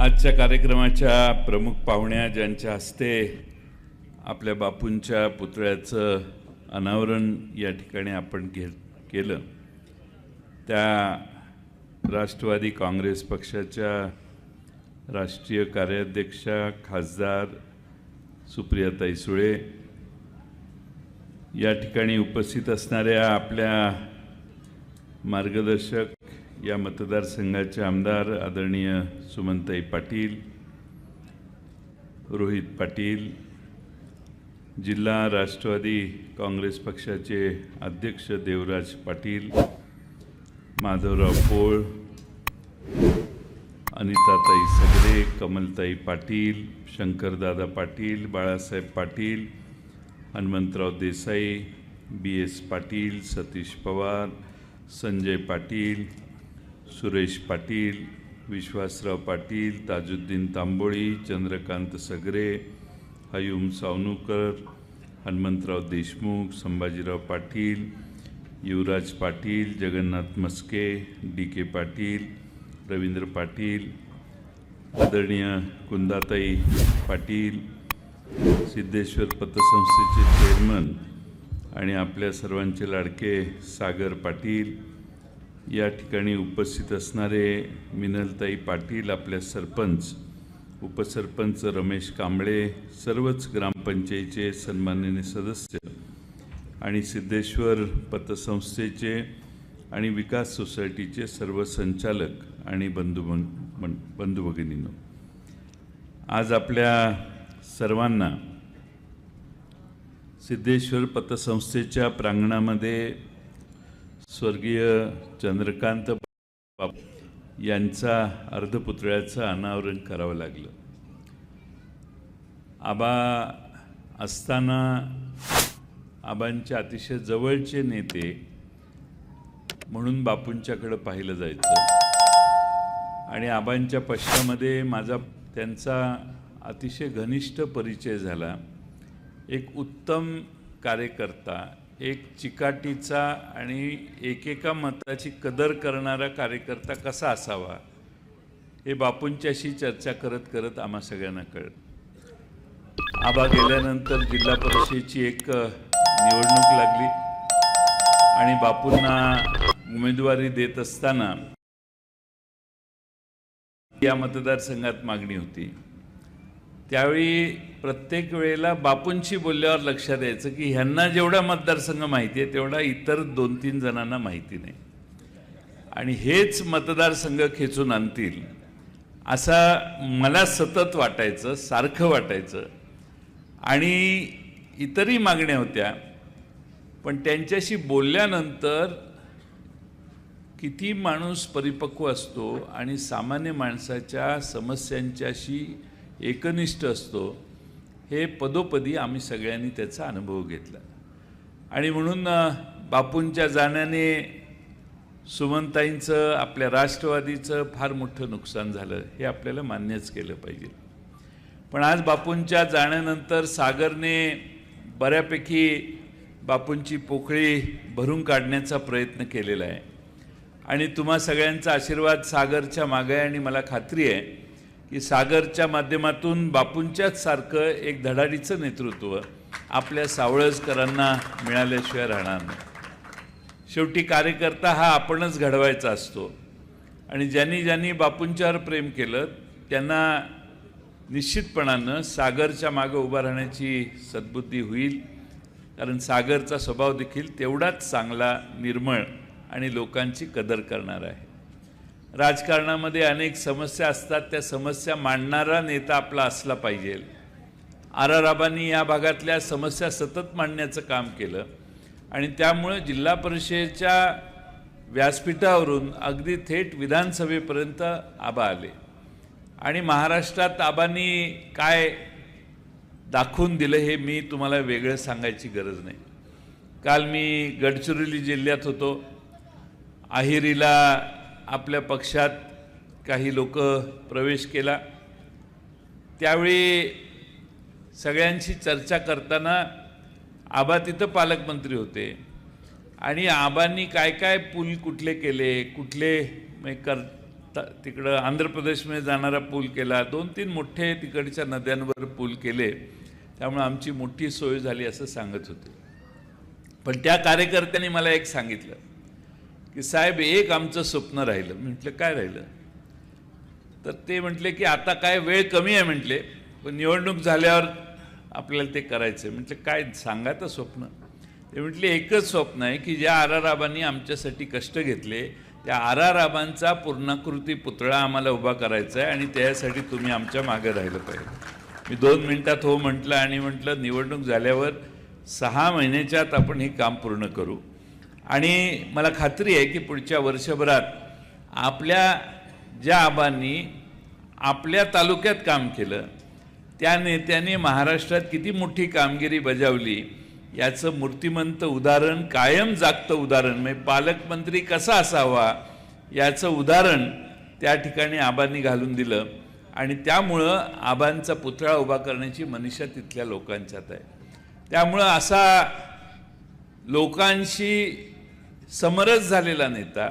आजच्या कार्यक्रमाच्या प्रमुख पाहुण्या ज्यांच्या हस्ते आपल्या बापूंच्या पुतळ्याचं अनावरण या ठिकाणी आपण घे केलं. त्या राष्ट्रवादी काँग्रेस पक्षाच्या राष्ट्रीय कार्याध्यक्षा खासदार सुप्रियाताई सुळे या ठिकाणी उपस्थित असणाऱ्या आपल्या मार्गदर्शक या मतदारसंघाचे आमदार आदरणीय सुमनताई पाटील रोहित पाटील जिल्हा राष्ट्रवादी काँग्रेस पक्षाचे अध्यक्ष देवराज Patil Madhavrao Pol Anitatai Sagare Kamaltai Patil Shankardada Patil Balasaheb Patil Hanumantrao Desai B S Patil Satish Pawar Sanjay Patil Suresh Patil Vishwasrao Patil Tajuddin Tamboli Chandrakant Sagare Hayum Savnukar Hanumantrao Deshmukh Sambhajirao Patil Yuvraj Patil Jagannath Maske D K Patil Ravindra Patil आदरणीय कुंदाताई पाटील सिद्धेश्वर पतसंस्थेचे chairman आणि आपल्या सर्वांचे लाडके सागर पाटील या ठिकाणी उपस्थित असणारे मिनलताई पाटील आपल्या सरपंच उपसरपंच रमेश कांबळे सर्वच ग्रामपंचायतीचे सन्माननीय सदस्य आणि सिद्धेश्वर पतसंस्थेचे आणि विकास सोसायटीचे सर्व संचालक आणि बंधू बंधू भगिनींनो. आज आपल्या सर्वांना सिद्धेश्वर पतसंस्थेच्या प्रांगणामध्ये स्वर्गीय चंद्रकांत बाप यांचा अर्धपुतळ्याचं अनावरण करावं लागलं. आबा असताना आबांचे अतिशय जवळचे नेते म्हणून बापूंच्याकडं पाहिलं जायचं. आणि आबांच्या पश्चामध्ये माझा त्यांचा अतिशय घनिष्ठ परिचय झाला. एक उत्तम कार्यकर्ता एक चिकाटीचा आणि एकेका मताची कदर करणारा कार्यकर्ता कसा असावा हे बापूंच्याशी चर्चा करत करत आम्हा सगळ्यांना कळत आबा गेल्यानंतर जिल्हा परिषदेची एक निवडणूक लागली आणि बापूंना उमेदवारी देत असताना या मतदारसंघात मागणी होती. त्यावेळी प्रत्येक वेळेला बापूंशी बोलल्यावर लक्षात यायचं की ह्यांना जेवढा मतदारसंघ माहिती आहे तेवढा इतर दोन तीन जणांना माहिती नाही. आणि हेच मतदारसंघ खेचून आणतील असा मला सतत वाटायचं सारखं वाटायचं. आणि इतरही मागण्या होत्या पण त्यांच्याशी बोलल्यानंतर किती माणूस परिपक्व असतो आणि सामान्य माणसाच्या समस्यांच्याशी एकनिष्ठ असतो हे पदोपदी आम्ही सगळ्यांनी त्याचा अनुभव घेतला. आणि म्हणून बापूंच्या जाण्याने सुमनताईंचं आपल्या राष्ट्रवादीचं फार मोठं नुकसान झालं हे आपल्याला मान्यच केलं पाहिजे. पण आज बापूंच्या जाण्यानंतर सागरने बऱ्यापैकी बापूंची पोकळी भरून काढण्याचा प्रयत्न केलेला आहे. आणि तुम्हा सगळ्यांचा आशीर्वाद सागरच्या मागे आहे आणि मला खात्री आहे की सागरच्या माध्यमातून बापूंच्याच सारखं एक धडाडीचं नेतृत्व आपल्या सावळजकरांना मिळाल्याशिवाय राहणार नाही. शेवटी कार्यकर्ता हा आपणच घडवायचा असतो. आणि ज्यांनी ज्यांनी बापूंच्यावर प्रेम केलं त्यांना निश्चितपणानं सागरच्या मागं उभा राहण्याची सद्बुद्धी होईल. कारण सागरचा स्वभाव देखील तेवढाच चांगला निर्मळ आणि लोकांची कदर करणार आहे. राजकारणामध्ये अनेक समस्या असतात. त्या समस्या मांडणारा नेता आपला असला पाहिजे. आर आर आबांनी या भागातल्या समस्या सतत मांडण्याचं काम केलं. आणि त्यामुळं जिल्हा परिषदेच्या व्यासपीठावरून अगदी थेट विधानसभेपर्यंत आबा आले. आणि महाराष्ट्रात आबांनी काय दाखवून दिलं हे मी तुम्हाला वेगळं सांगायची गरज नाही. काल मी गडचिरोली जिल्ह्यात होतो. आहिरीला आपल्या पक्षात काही लोक प्रवेश केला. त्यावेळी सगळ्यांशी चर्चा करताना आबा तिथं पालकमंत्री होते. आणि आबांनी काय काय पूल कुठले केले कुठले म्हणजे कर तिकडं आंध्र प्रदेशमध्ये जाणारा पूल केला. दोन तीन मोठे तिकडच्या नद्यांवर पूल केले. त्यामुळे आमची मोठी सोय झाली असं सांगत होते. पण त्या कार्यकर्त्यांनी मला एक सांगितलं. की साहेब एक आमचं स्वप्न राहिलं. म्हटलं काय राहिलं? तर ते म्हटले की आता काय वेळ कमी आहे म्हटले. पण निवडणूक झाल्यावर आपल्याला ते करायचं आहे म्हटलं काय सांगा तर स्वप्न? ते म्हटले एकच स्वप्न आहे की ज्या आर आबांनी आमच्यासाठी कष्ट घेतले त्या आर आर आबांचा पूर्णाकृती पुतळा आम्हाला उभा करायचा आहे आणि त्यासाठी तुम्ही आमच्या मागे राहिलं पाहिजे. मी दोन मिनटात हो म्हटलं आणि म्हटलं निवडणूक झाल्यावर सहा महिन्याच्या आत आपण हे काम पूर्ण करू. आणि मला खात्री आहे की पुढच्या वर्षभरात आपल्या ज्या आबांनी आपल्या तालुक्यात काम केलं त्या नेत्याने महाराष्ट्रात किती मोठी कामगिरी बजावली याचं मूर्तिमंत उदाहरण कायम जागतं उदाहरण म्हणजे पालकमंत्री कसा असावा याचं उदाहरण त्या ठिकाणी आबांनी घालून दिलं. आणि त्यामुळं आबांचा पुतळा उभा करण्याची मनीषा तिथल्या लोकांच्यात आहे. त्यामुळं असा लोकांशी समरस झालेला नेता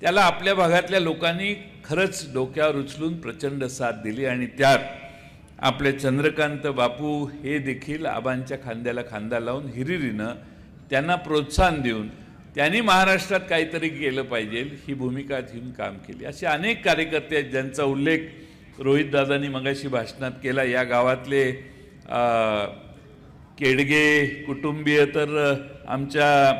त्याला आपल्या भागातल्या लोकांनी खरंच डोक्यावर उचलून प्रचंड साथ दिली आणि त्यात आपले चंद्रकांत बापू हे देखील आबांच्या खांद्याला खांदा लावून हिरिरीनं त्यांना प्रोत्साहन देऊन त्यांनी महाराष्ट्रात काहीतरी केलं पाहिजे ही भूमिका घेऊन काम केली. असे अनेक कार्यकर्ते आहेत ज्यांचा उल्लेख रोहितदादांनी मगाशी भाषणात केला. या गावातले केडगे कुटुंबीय तर आमच्या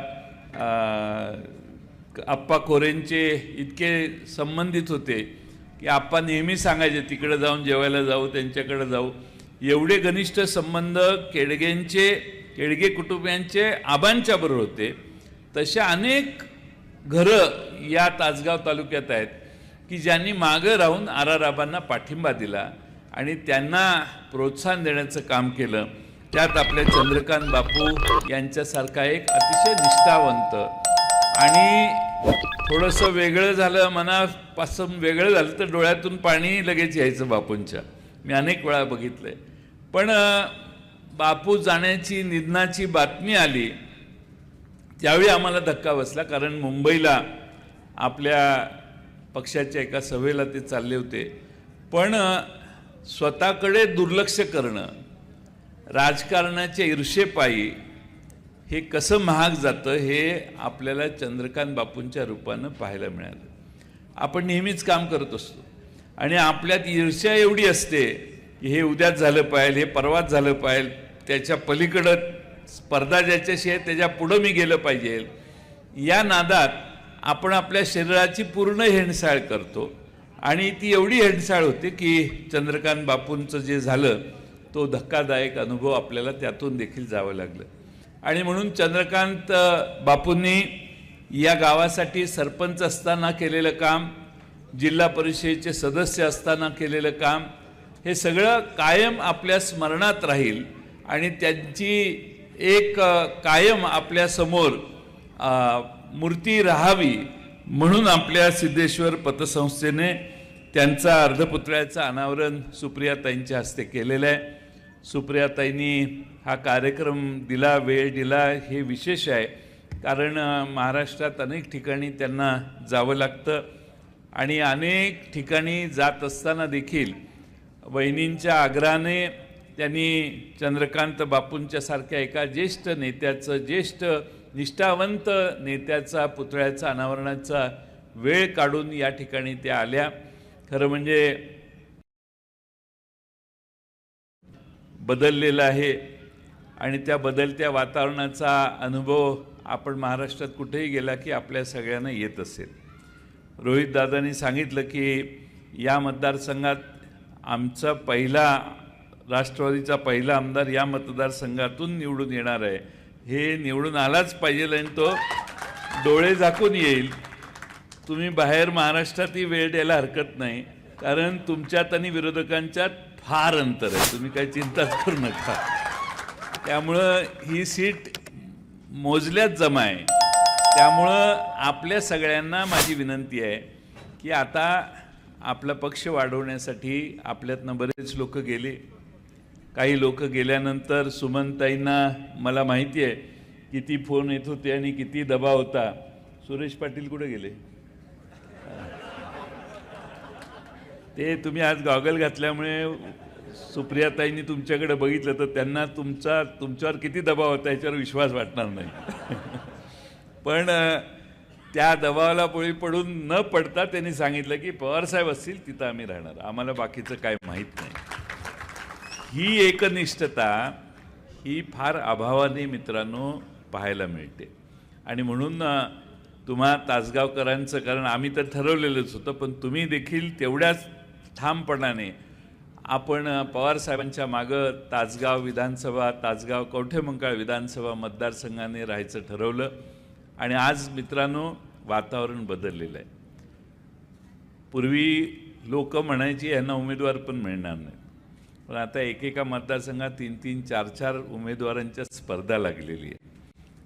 आप्पा कोरेंचे इतके संबंधित होते की आप्पा नेहमी सांगायचे तिकडे जाऊन जेवायला जाऊ त्यांच्याकडे जाऊ. एवढे घनिष्ठ संबंध केडगेंचे केडगे कुटुंबियांचे आबांच्याबरोबर होते. तशा अनेक घरं या तासगाव तालुक्यात आहेत की ज्यांनी मागं राहून आर आर आबांना पाठिंबा दिला आणि त्यांना प्रोत्साहन देण्याचं काम केलं. त्यात आपले चंद्रकांत बापू यांच्यासारखा एक अतिशय निष्ठावंत आणि थोडंसं वेगळं झालं मनापासून वेगळं झालं तर डोळ्यातून पाणी लगेच यायचं बापूंच्या. मी अनेक वेळा बघितलंय. पण बापू जाण्याची निधनाची बातमी आली त्यावेळी आम्हाला धक्का बसला कारण मुंबईला आपल्या पक्षाच्या एका सभेला ते चालले होते. पण स्वतःकडे दुर्लक्ष करणं राजकारणाच्या ईर्षेपायी हे कसं महाग जातं हे आपल्याला चंद्रकांत बापूंच्या रूपानं पाहायला मिळालं. आपण नेहमीच काम करत असतो. आणि आपल्यात ईर्ष्या एवढी असते की हे उद्याच झालं पाहिजे हे परवाच झालं पाहिजे त्याच्या पलीकडं स्पर्धा ज्याच्याशी आहे त्याच्या पुढं मी गेलं पाहिजे. या नादात आपण आपल्या शरीराची पूर्ण हेणसाळ करतो. आणि ती एवढी हेणसाळ होते की चंद्रकांत बापूंचं जे झालं तो धक्कादायक अनुभव आपल्याला त्यातून देखील जावं लागलं. आणि म्हणून चंद्रकांत बापूंनी या गावासाठी सरपंच असताना केलेलं काम जिल्हा परिषदेचे सदस्य असताना केलेलं काम हे सगळं कायम आपल्या स्मरणात राहील आणि त्यांची एक कायम आपल्यासमोर मूर्ती राहावी म्हणून आपल्या सिद्धेश्वर पतसंस्थेने त्यांचा अर्धपुतळ्याचं अनावरण सुप्रियाताईंच्या हस्ते केलेलं आहे. सुप्रियाताईंनी हा कार्यक्रम दिला वेळ दिला हे विशेष आहे. कारण महाराष्ट्रात अनेक ठिकाणी त्यांना जावं लागतं आणि अनेक ठिकाणी जात असताना देखील वहिनींच्या आग्रहाने त्यांनी चंद्रकांत बापूंच्यासारख्या एका ज्येष्ठ नेत्याचं ज्येष्ठ निष्ठावंत नेत्याचा पुतळ्याचा अनावरणाचा वेळ काढून या ठिकाणी त्या आल्या. खरं म्हणजे बदललेलं आहे. आणि त्या बदलत्या वातावरणाचा अनुभव आपण महाराष्ट्रात कुठेही गेला की आपल्या सगळ्यांना येत असेल. रोहित दादांनी सांगितलं की या मतदारसंघात आमचा पहिला राष्ट्रवादीचा पहिला आमदार या मतदारसंघातून निवडून येणार आहे. हे निवडून आलाच पाहिजे आणि तो डोळे झाकून येईल. तुम्ही बाहेर महाराष्ट्रातही वेळ द्यायला हरकत नाही. कारण तुमच्यात आणि विरोधकांच्यात फार अंतर आहे. तुम्ही काही चिंताच करू नका. त्यामुळं ही सीट मोजल्याच जमा आहे त्यामुळं आपल्या सगळ्यांना माझी विनंती आहे की आता आपला पक्ष वाढवण्यासाठी आपल्यातनं बरेच लोक गेले. काही लोक गेल्यानंतर सुमनताईंना मला माहिती आहे किती फोन येत होते आणि किती दबाव होता. सुरेश पाटील कुठे गेले? ते तुम्ही आज गॉगल घातल्यामुळे सुप्रियाताईंनी तुमच्याकडे बघितलं तर त्यांना तुमचा तुमच्यावर किती दबाव होता याच्यावर विश्वास वाटणार नाही. पण त्या दबावाला पोळी पडून न पडता त्यांनी सांगितलं की पवारसाहेब असतील तिथं आम्ही राहणार. आम्हाला बाकीचं काय माहीत नाही. ही एकनिष्ठता ही फार अभावाने मित्रांनो पाहायला मिळते. आणि म्हणून तुम्हा तासगावकरांचं कारण आम्ही तर ठरवलेलंच होतं पण तुम्ही देखील तेवढ्याच ठामपणाने आपण पवारसाहेबांच्या मागं तासगाव विधानसभा तासगाव कवठेमंकाळ विधानसभा मतदारसंघाने राहायचं ठरवलं आणि आज मित्रांनो वातावरण बदललेलं आहे. पूर्वी लोक म्हणायची यांना उमेदवार पण मिळणार नाही. पण आता एकेका मतदारसंघात तीन तीन चार चार उमेदवारांच्या स्पर्धा लागलेली आहे.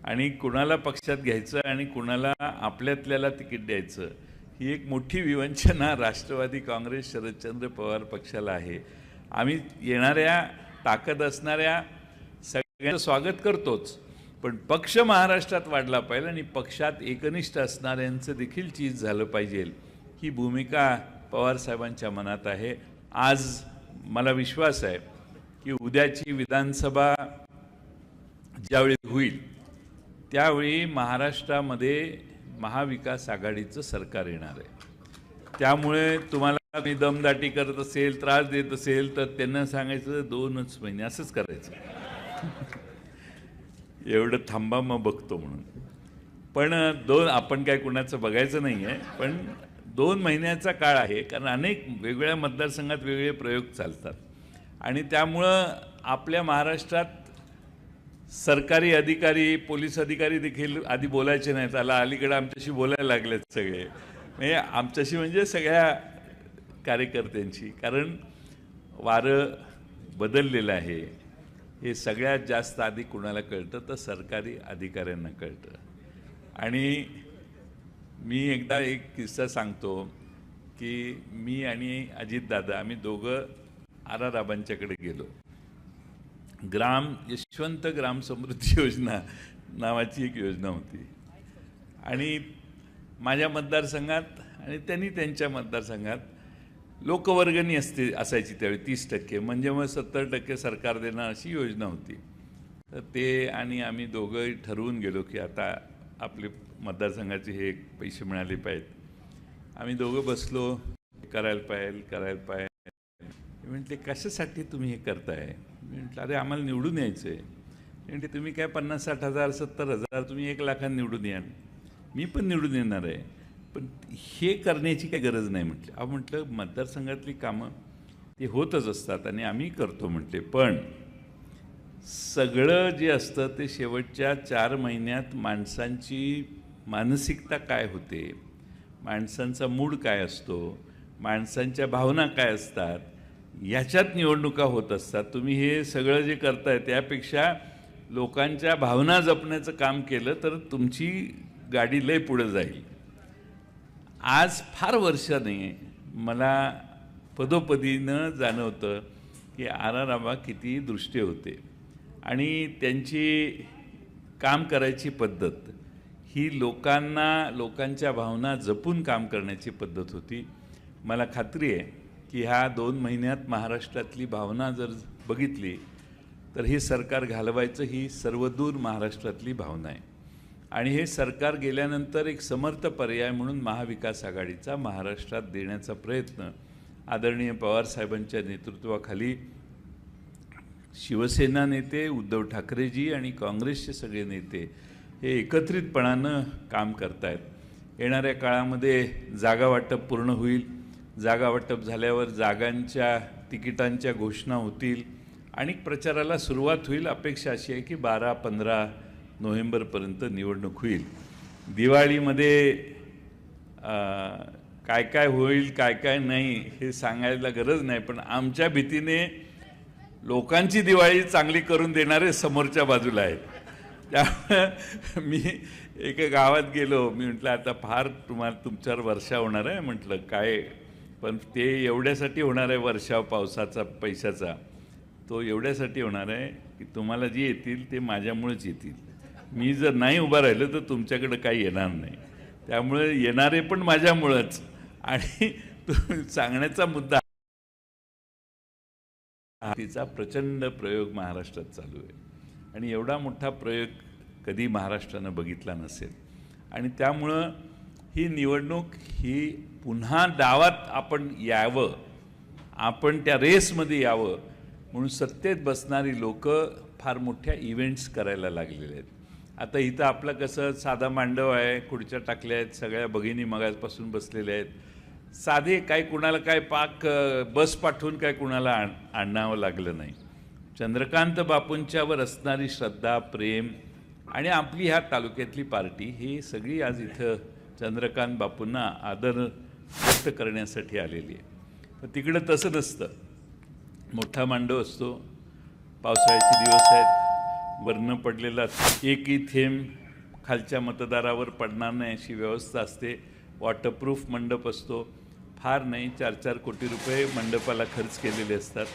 आणि कुणाला पक्षात घ्यायचं आणि कुणाला आपल्यातल्याला तिकीट द्यायचं ही एक मोठी विवंचना राष्ट्रवादी काँग्रेस शरदचंद्र पवार पक्षाला आहे. आम्ही येणाऱ्या ताकद असणाऱ्या सगळ्यांचं स्वागत करतोच पण पक्ष महाराष्ट्रात वाढला पाहिजे आणि पक्षात एकनिष्ठ असणाऱ्यांचं देखील चीज झालं पाहिजे. ही भूमिका पवारसाहेबांच्या मनात आहे. आज मला विश्वास आहे की उद्याची विधानसभा ज्यावेळी होईल त्यावेळी महाराष्ट्रामध्ये महाविकास आघाडीचं सरकार येणार आहे. त्यामुळे तुम्हाला मी दमदाटी करत असेल त्रास देत असेल तर त्यांना सांगायचं दोनच महिने असंच करायचं. एवढं थांबा मग बघतो म्हणून. पण दोन आपण काय कुणाचं बघायचं नाही आहे पण दोन महिन्याचा काळ आहे कारण अनेक वेगवेगळ्या मतदारसंघात वेगवेगळे प्रयोग चालतात. आणि त्यामुळं आपल्या महाराष्ट्रात सरकारी अधिकारी पोलीस अधिकारी देखील आधी बोलायचे नाहीत. आला अलीकडे आमच्याशी बोलायला लागलेत सगळे. म्हणजे आमच्याशी म्हणजे सगळ्या कार्यकर्त्यांची कारण वारं बदललेलं आहे. हे सगळ्यात जास्त आधी कुणाला कळतं? तर सरकारी अधिकाऱ्यांना कळतं. आणि मी एकदा एक किस्सा सांगतो की मी आणि अजितदादा आम्ही दोघं आराराबांच्याकडे गेलो. ग्राम यशवंत ग्राम समृद्धी योजना नावाची एक योजना होती. आणि माझ्या मतदारसंघात आणि त्यांनी त्यांच्या मतदारसंघात लोकवर्गणी असते असायची त्यावेळी तीस टक्के. म्हणजे मग सत्तर टक्के सरकार देणार अशी योजना होती. तर ते आणि आम्ही दोघंही ठरवून गेलो की आता आपले मतदारसंघाचे हे पैसे मिळाले पाहिजेत. आम्ही दोघं बसलो करायला पाहिजे करायला पाहिजे. मी म्हटले कशासाठी तुम्ही हे करताय? मी म्हटलं अरे आम्हाला निवडून यायचं आहे म्हणजे तुम्ही काय पन्नास साठ हजार सत्तर हजार तुम्ही एक लाखांनी निवडून याल मी पण निवडून येणार आहे. पण हे करण्याची काही गरज नाही म्हटलं. अहो म्हटलं मतदारसंघातली कामं ते होतच असतात आणि आम्ही करतो म्हटले. पण सगळं जे असतं ते शेवटच्या चार महिन्यात माणसांची मानसिकता काय होते? माणसांचा मूड काय असतो? माणसांच्या भावना काय असतात? याच्यात निवडणुका होत असतात. तुम्ही हे सगळं जे करताय त्यापेक्षा लोकांच्या भावना जपण्याचं काम केलं तर तुमची गाडी लय पुढं जाईल. आज फार वर्षाने मला पदोपदीनं जाणवतं की आर आर आबा किती दृष्टी होते आणि त्यांची काम करायची पद्धत ही लोकांना लोकांच्या भावना जपून काम करण्याची पद्धत होती. मला खात्री आहे की ह्या दोन महिन्यात महाराष्ट्रातली भावना जर बघितली तर हे सरकार घालवायचं ही सर्वदूर महाराष्ट्रातली भावना आहे. आणि हे सरकार गेल्यानंतर एक समर्थ पर्याय म्हणून महाविकास आघाडीचा महाराष्ट्रात देण्याचा प्रयत्न आदरणीय पवारसाहेबांच्या नेतृत्वाखाली शिवसेना नेते उद्धव ठाकरेजी आणि काँग्रेसचे सगळे नेते हे एकत्रितपणानं काम करतायत. येणाऱ्या काळामध्ये जागा वाटप पूर्ण होईल. जागा वाटप झाल्यावर जागांच्या तिकिटांच्या घोषणा होतील. आणि प्रचाराला सुरुवात होईल. अपेक्षा अशी आहे की बारा पंधरा नोव्हेंबरपर्यंत निवडणूक होईल. दिवाळीमध्ये काय काय होईल काय काय नाही हे सांगायला गरज नाही. पण आमच्या भीतीने लोकांची दिवाळी चांगली करून देणारे समोरच्या बाजूला आहेत. त्यामुळे मी एका गावात गेलो. मी म्हटलं आता फार तुम्हाला तुमच्यावर वर्षा होणार आहे. म्हटलं काय पण ते एवढ्यासाठी होणार आहे वर्षाव पावसाचा पैशाचा तो एवढ्यासाठी होणार आहे की तुम्हाला जे येतील ते माझ्यामुळेच येतील. मी जर नाही उभा राहिलं तर तुमच्याकडं काही येणार नाही. त्यामुळे येणारे पण माझ्यामुळंच. आणि तो सांगण्याचा मुद्दा तिचा प्रचंड प्रयोग महाराष्ट्रात चालू आहे. आणि एवढा मोठा प्रयोग कधी महाराष्ट्रानं बघितला नसेल. आणि त्यामुळं ही निवडणूक ही पुन्हा डावात आपण यावं आपण त्या रेसमध्ये यावं म्हणून सत्तेत बसणारी लोक फार मोठ्या इव्हेंट्स करायला लागलेले आहेत. आता इथं आपलं कसं साधा मांडव आहे खुर्च्या टाकल्या आहेत सगळ्या भगिनी मगाजपासून बसलेल्या आहेत. साधे काय कुणाला काय पाक बस पाठवून काय कुणाला आण आणावं लागलं नाही. चंद्रकांत बापूंच्यावर असणारी श्रद्धा प्रेम आणि आपली ह्या तालुक्यातली पार्टी ही सगळी आज इथं चंद्रकांत बापूंना आदर व्यक्त करण्यासाठी आलेली आहे. पण तिकडं तसं नसतं. मोठा मांडव असतो. पावसाळ्याचे दिवस आहेत. वर्ण पडलेला एकही थेंब खालच्या मतदारावर पडणार नाही अशी व्यवस्था असते. वॉटरप्रूफ मंडप असतो. फार नाही. चार चार कोटी रुपये मंडपाला खर्च केलेले असतात.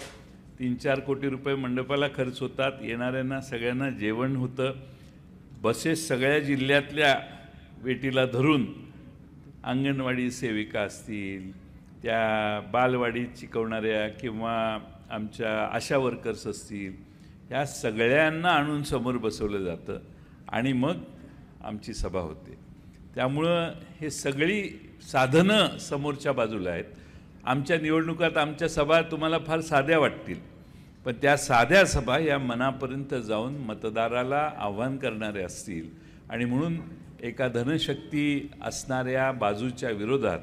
तीन चार कोटी रुपये मंडपाला खर्च होतात. येणाऱ्यांना सगळ्यांना जेवण होतं. बसेस सगळ्या जिल्ह्यातल्या वेटीला धरून अंगणवाडी सेविका असतील त्या बालवाडीत शिकवणाऱ्या किंवा आमच्या आशा वर्कर्स असतील ह्या सगळ्यांना आणून समोर बसवलं जातं आणि मग आमची सभा होते. त्यामुळं हे सगळी साधनं समोरच्या बाजूला आहेत. आमच्या निवडणुकात आमच्या सभा तुम्हाला फार साध्या वाटतील पण त्या साध्या सभा या मनापर्यंत जाऊन मतदाराला आव्हान करणारे असतील आणि म्हणून एका धनशक्ती असणाऱ्या बाजूच्या विरोधात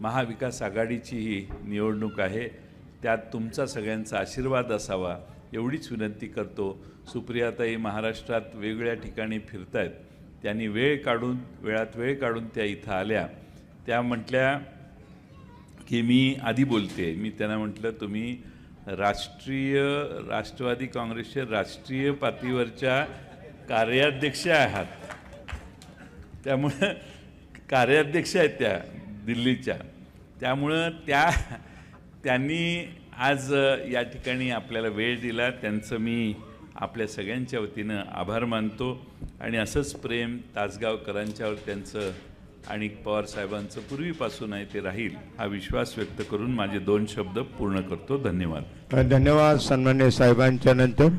महाविकास आघाडीची ही निवडणूक आहे. त्यात तुमचा सगळ्यांचा आशीर्वाद असावा एवढीच विनंती करतो. सुप्रियाताई महाराष्ट्रात वेगवेगळ्या ठिकाणी फिरत आहेत त्यांनी वेळ काढून वेळात वेळ काढून त्या इथं आल्या. त्या म्हटल्या की मी आधी बोलते. मी त्यांना म्हटलं तुम्ही राष्ट्रीय राष्ट्रवादी काँग्रेसच्या राष्ट्रीय पातळीवरच्या कार्याध्यक्ष आहात. त्यामुळं कार्याध्यक्ष आहेत त्या दिल्लीच्या. त्यामुळं त्या त्यांनी आज या ठिकाणी आपल्याला वेळ दिला. त्यांचं मी आपल्या सगळ्यांच्या वतीनं आभार मानतो. आणि असंच प्रेम तासगावकरांच्यावर त्यांचं आणि पवार साहेबांचं पूर्वीपासून आहे ते राहील हा विश्वास व्यक्त करून माझे दोन शब्द पूर्ण करतो. धन्यवाद. धन्यवाद सन्मान्य साहेबांच्या नंतर.